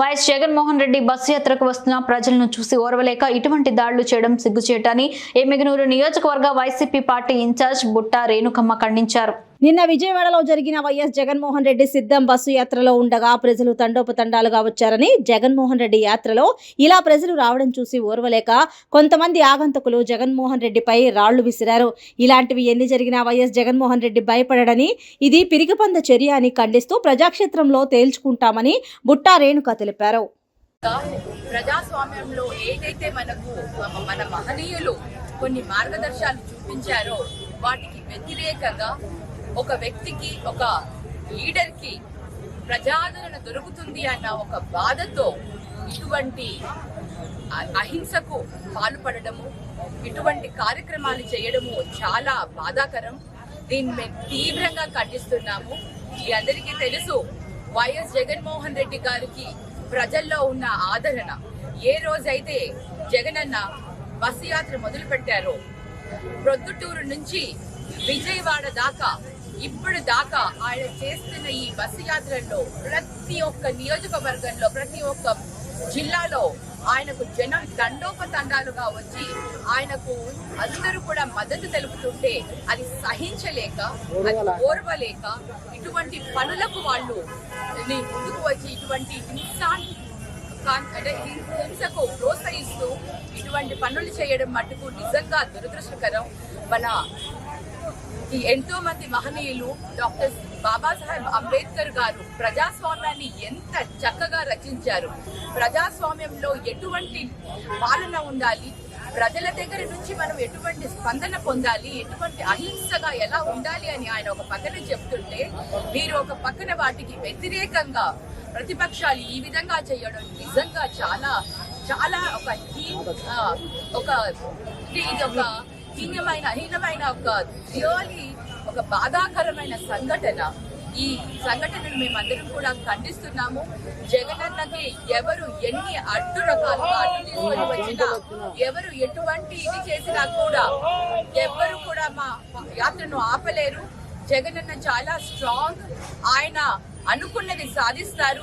YS Jaganmohan Reddy bus యాత్రకు వస్తున్న ప్రజలను చూసి ఓర్వలేక ఇటువంటి దాడులు చేయడం సిగ్గుచేటని ఎమ్మిగనూరు నియోజకవర్గ YCP party incharge Butta Renukamma ఖండించారు. నిన్న విజయవాడలో జరిగిన వైఎస్ జగన్మోహన్ రెడ్డి సిద్ధం బస్సు యాత్రలో ఉండగా ప్రజలు తండోపతండాలుగా వచ్చారని జగన్మోహన్ రెడ్డి యాత్రలో ఇలా ప్రజలు రావడం చూసి ఓర్వలేక కొంతమంది ఆగంతకులు జగన్మోహన్ రెడ్డిపై రాళ్ళు విసిరారు. ఇలాంటివి ఎన్ని జరిగినా వైఎస్ జగన్మోహన్ రెడ్డి భయపడడని ఇది పిరిగిపంద చర్య అని ఖండిస్తూ ప్రజాక్షేత్రంలో తేల్చుకుంటామని బుట్టా రేణుక తెలిపారు. ప్రజాస్వామ్యంలో ఏదైతే మనకు మన మహనీయులు కొన్ని మార్గదర్శాలు చూపించారో వాటికి వ్యతిరేకంగా ఒక వ్యక్తికి ఒక లీడర్కి ప్రజాదరణ దొరుకుతుంది అన్న ఒక బాధతో ఇటువంటి అహింసకు పాల్పడడము ఇటువంటి కార్యక్రమాలు చేయడము చాలా బాధాకరం. దీన్ని మేము తీవ్రంగా ఖండిస్తున్నాము. మీ అందరికీ తెలుసు వైఎస్ జగన్మోహన్ రెడ్డి గారికి ప్రజల్లో ఉన్న ఆదరణ. ఏ రోజైతే జగనన్న బస్సు యాత్ర మొదలు పెట్టారో ప్రొద్దుటూరు నుంచి విజయవాడ దాకా ఇప్పుడు దాకా ఆయన చేస్తున్న ఈ బస్సు యాత్రల్లో ప్రతి ఒక్క నియోజకవర్గంలో ప్రతి ఒక్క జిల్లాలో ఆయనకు జనం తండోపతండాలుగా వచ్చి ఆయనకు అందరూ కూడా మద్దతు తెలుపుతుంటే అది సహించలేక అది ఓర్వలేక ఇటువంటి పనులకు వాళ్ళు ముందుకు వచ్చి ఇటువంటి హింసా అంటే హింసకు ప్రోత్సహిస్తూ ఇటువంటి పనులు చేయడం మటుకు నిజంగా దురదృష్టకరం. మన ఎంతో మంది మహనీయులు డాక్టర్ బాబాసాహెబ్ అంబేద్కర్ గారు ప్రజాస్వామ్యాన్ని ఎంత చక్కగా రచించారు. ప్రజాస్వామ్యంలో ఎటువంటి పాలన ఉండాలి? ప్రజల దగ్గర నుంచి మనం ఎటువంటి స్పందన పొందాలి? ఎటువంటి అహింసగా ఎలా ఉండాలి అని ఆయన ఒక పక్కన చెప్తుంటే మీరు ఒక పక్కన వాటికి వ్యతిరేకంగా ప్రతిపక్షాలు ఈ విధంగా చేయడం నిజంగా చాలా చాలా ఒక హీ- ఒక ఇది ఒక హీనమైన హీనమైన ఒక రియలీ ఒక బాధాకరమైన సంఘటన. ఈ సంఘటనను మేమందరం కూడా ఖండిస్తున్నాము. జగనన్నకి ఎవరు ఎన్ని అడ్డు రకాలుగా అడ్డు తీసుకొని వచ్చినా ఎవరు ఎటువంటి ఇది చేసినా కూడా ఎవరు కూడా మా యాత్రను ఆపలేరు. జగనన్న చాలా స్ట్రాంగ్ ఆయన అనుకున్నది సాధిస్తారు.